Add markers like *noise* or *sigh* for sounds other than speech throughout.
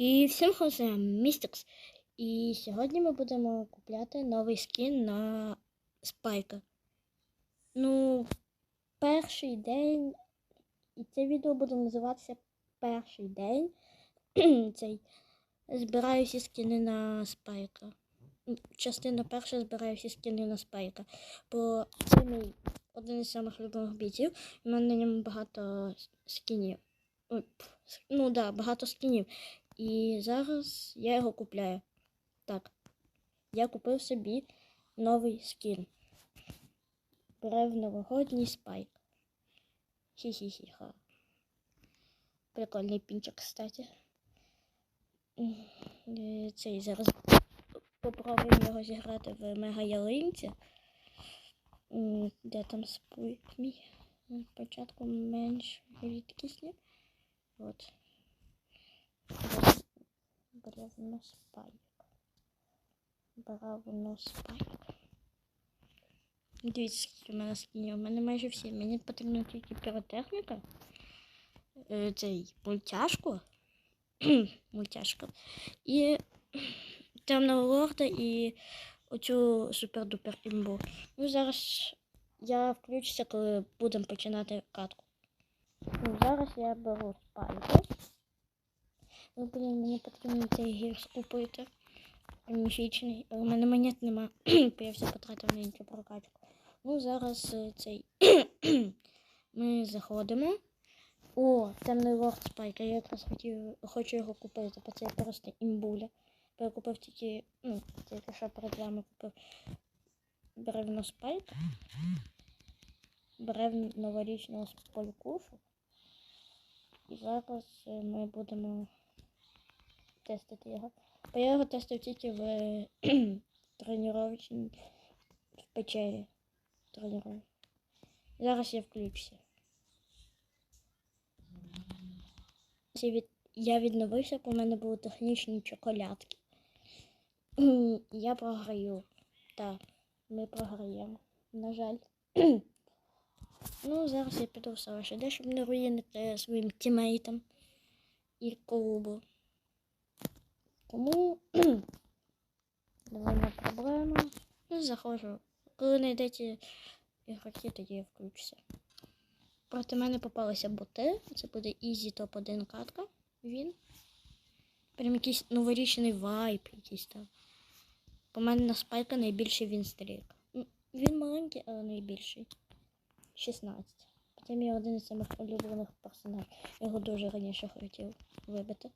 І всім хосе Містикс. І сьогодні ми будемо купляти новий скін на Спайка. Ну, перший день. І це відео буде називатися Перший день. *clears throat* Цей. Збираю всі скини на Спайка. Частина перша збираю всі скини на Спайка. Бо це мій один із самих любимих бійців. У мене на ньому багато скінів. Ну так, да, багато скінів. І зараз я його купляю. Так. Я купив собі новий скін. Бере в новогодній спайк. Хі-хі-хі-ха. Прикольний пінчик, кстати. Е, Цей зараз попробуємо його зіграти в мега ялинці. Де там спойк мій? Спочатку менш рідкісні. От. Бревно спайк. Бревно спайк. Дивіться, скільки в мене скінів. У мене майже всі. Мені потрібна тільки піротехніка. Е, Цей мультяшку. *clears throat* Мультяшка. І темного лорда і оцю супер-дупер імбу. Ну, зараз я включуся, коли будемо починати катку. Ну, зараз я беру спайку. Ну, блін, мені потрібно цей гір скупити. Міфічний. У мене монет нема, *clears throat* бо я все потратив на іншу прокачку. Ну, зараз е, цей. *clears throat* Ми заходимо. О, темний лорд Спайк. Я якраз хотів, хочу його купити, бо це просто імбуля. Бо я купив тільки, ну, тільки що перед вами купив бревно Спайк. Бревно новорічного спалькушу. І зараз е, ми будемо тестити його. Бо я його тестив тільки в *clears throat* тренувачній в печері. Тренував. Зараз я включуся. Я відновився, бо в мене були технічні чоколядки. *clears throat* Я програю. Так, ми програємо. На жаль. *clears throat* Ну, зараз я піду в селище, де щоб не руїнити своїм тімейтам і клубу. Тому довольно проблема. Ну, заходжу. Коли знайдете ігроки, тоді я включуся. Проти мене попалися боти. Це буде Easy топ-1 катка. Він. Прям якийсь новорічний вайп якийсь там. По мене на спайка найбільший він стрік. Ну, Він маленький, але найбільший. 16. Хоча мій один із самих улюблених персонажів. Його дуже раніше хотів вибити.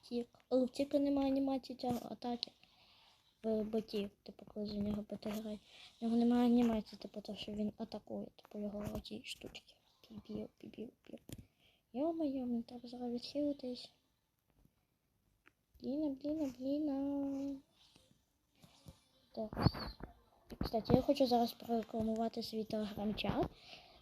Тік. В Тіка немає анімації цього атаки. В ботів, типу, коли за нього боти грають. В нього немає анімації, типу, то, що він атакує, типу його оті штучки. Пібів, пібів, пібів. Йо-моє, мені треба зараз відхилитись. Бліна, бліна, бліна. Так. Кстати, я хочу зараз прорекламувати свій телеграм-чат.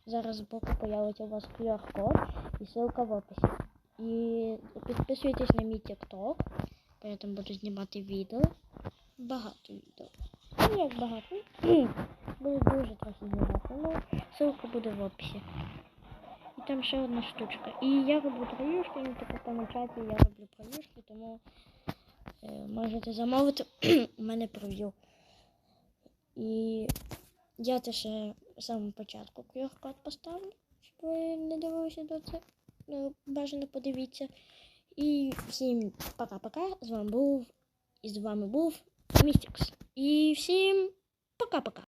Зараз збоку появиться у вас QR-код і ссылка в описі. І підписуйтесь на мій TikTok, бо я буду знімати відео. Багато відео. Ну, як багато. *clears throat* Буду дуже трохи знімати. Ну, ссылка буде в описі. І там ще одна штучка. І я роблю проюшки, ну, типу по чаті я роблю проюшки, тому е, можете замовити *clears throat* у мене прев'ю. І я теж в самому початку QR-код поставлю, щоб ви не дивилися до це. Ну, бажано подивіться. І всім пока-пока. З вами був і з вами був Містікс. І всім пока-пока.